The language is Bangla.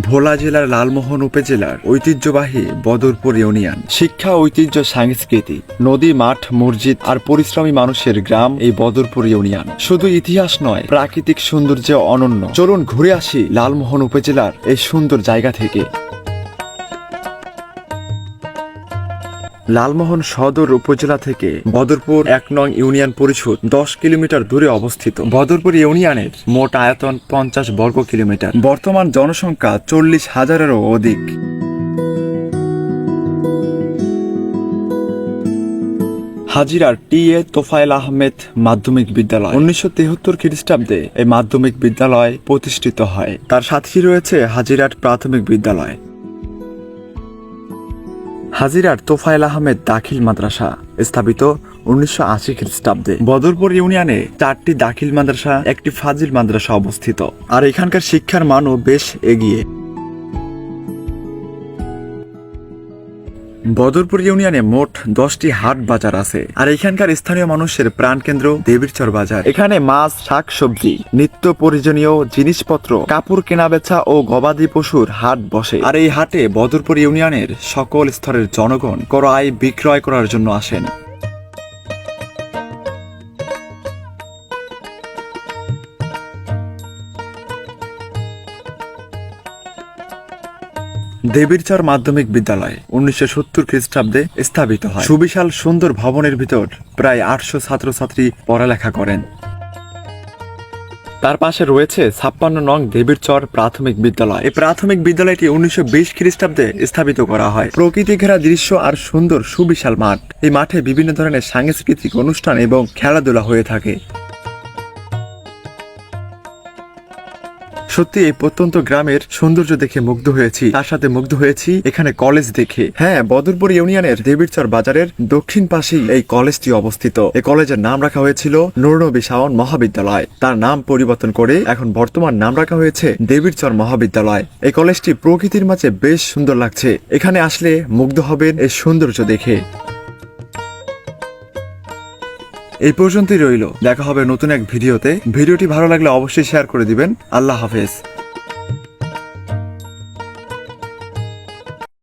ভোলা জেলার লালমোহন উপজেলার ঐতিহ্যবাহী বদরপুর ইউনিয়ন। শিক্ষা, ঐতিহ্য, সংস্কৃতি, নদী, মাঠ, মসজিদ আর পরিশ্রমী মানুষের গ্রাম এই বদরপুর ইউনিয়ন। শুধু ইতিহাস নয়, প্রাকৃতিক সৌন্দর্য অনন্য। চলুন ঘুরে আসি লালমোহন উপজেলার এই সুন্দর জায়গা থেকে। লালমোহন সদর উপজেলা থেকে বদরপুর এক নং ইউনিয়ন পরিষদ দশ কিলোমিটার দূরে অবস্থিত। বদরপুর ইউনিয়নের মোট আয়তন পঞ্চাশ বর্গ কিলোমিটার। বর্তমান জনসংখ্যা চল্লিশ হাজারেরও অধিক। হাজিরার টি এ তোফায়েল আহমেদ মাধ্যমিক বিদ্যালয়। উনিশশো তেহত্তর খ্রিস্টাব্দে এই মাধ্যমিক বিদ্যালয় প্রতিষ্ঠিত হয়। তার সাথেই রয়েছে হাজিরার প্রাথমিক বিদ্যালয়। হাজিরার তোফায়েল আহমেদ দাখিল মাদ্রাসা, স্থাপিত উনিশশো আশি খ্রিস্টাব্দে। বদরপুর ইউনিয়নে চারটি দাখিল মাদ্রাসা, একটি ফাজিল মাদ্রাসা অবস্থিত। আর এখানকার শিক্ষার মানও বেশ এগিয়ে। বদরপুর ইউনিয়নে মোট দশটি হাট বাজার আছে, আর এখানকার স্থানীয় মানুষের প্রাণকেন্দ্র দেবীরচর বাজার। এখানে মাছ, শাক, সবজি, নিত্য প্রয়োজনীয় জিনিসপত্র, কাপড় কেনা, বেচা ও গবাদি পশুর হাট বসে। আর এই হাটে বদরপুর ইউনিয়নের সকল স্তরের জনগণ ক্রয় বিক্রয় করার জন্য আসেন। দেবীরচর মাধ্যমিক বিদ্যালয় উনিশশো সত্তর খ্রিস্টাব্দে স্থাপিত হয়। সুবিশাল সুন্দর ভবনের ভিতর প্রায় আটশো ছাত্রছাত্রী পড়ালেখা করেন। তার পাশে রয়েছে ছাপ্পান্ন নং দেবীরচর প্রাথমিক বিদ্যালয়। এই প্রাথমিক বিদ্যালয়টি উনিশশো বিশ খ্রিস্টাব্দে স্থাপিত করা হয়। প্রকৃতি ঘেরা দৃশ্য আর সুন্দর সুবিশাল মাঠ। এই মাঠে বিভিন্ন ধরনের সাংস্কৃতিক অনুষ্ঠান এবং খেলাধুলা হয়ে থাকে। সত্যি এই প্রত্যন্ত গ্রামের সৌন্দর্য দেখে মুগ্ধ হয়েছি। তার সাথে মুগ্ধ হয়েছি এখানে কলেজ দেখে। হ্যাঁ বদরপুর ইউনিয়নের দেবীরচর বাজারের দক্ষিণ পাশেই এই কলেজটি অবস্থিত। এই কলেজের নাম রাখা হয়েছিল নুরনবী শাওন মহাবিদ্যালয়। তার নাম পরিবর্তন করে এখন বর্তমান নাম রাখা হয়েছে দেবীরচর মহাবিদ্যালয়। এই কলেজটি প্রকৃতির মাঝে বেশ সুন্দর লাগছে। এখানে আসলে মুগ্ধ হবেন এই সৌন্দর্য দেখে। এই পর্যন্তই রইল। দেখা হবে নতুন এক ভিডিওতে। ভিডিওটি ভালো লাগলে অবশ্যই শেয়ার করে দিবেন। আল্লাহ হাফেজ।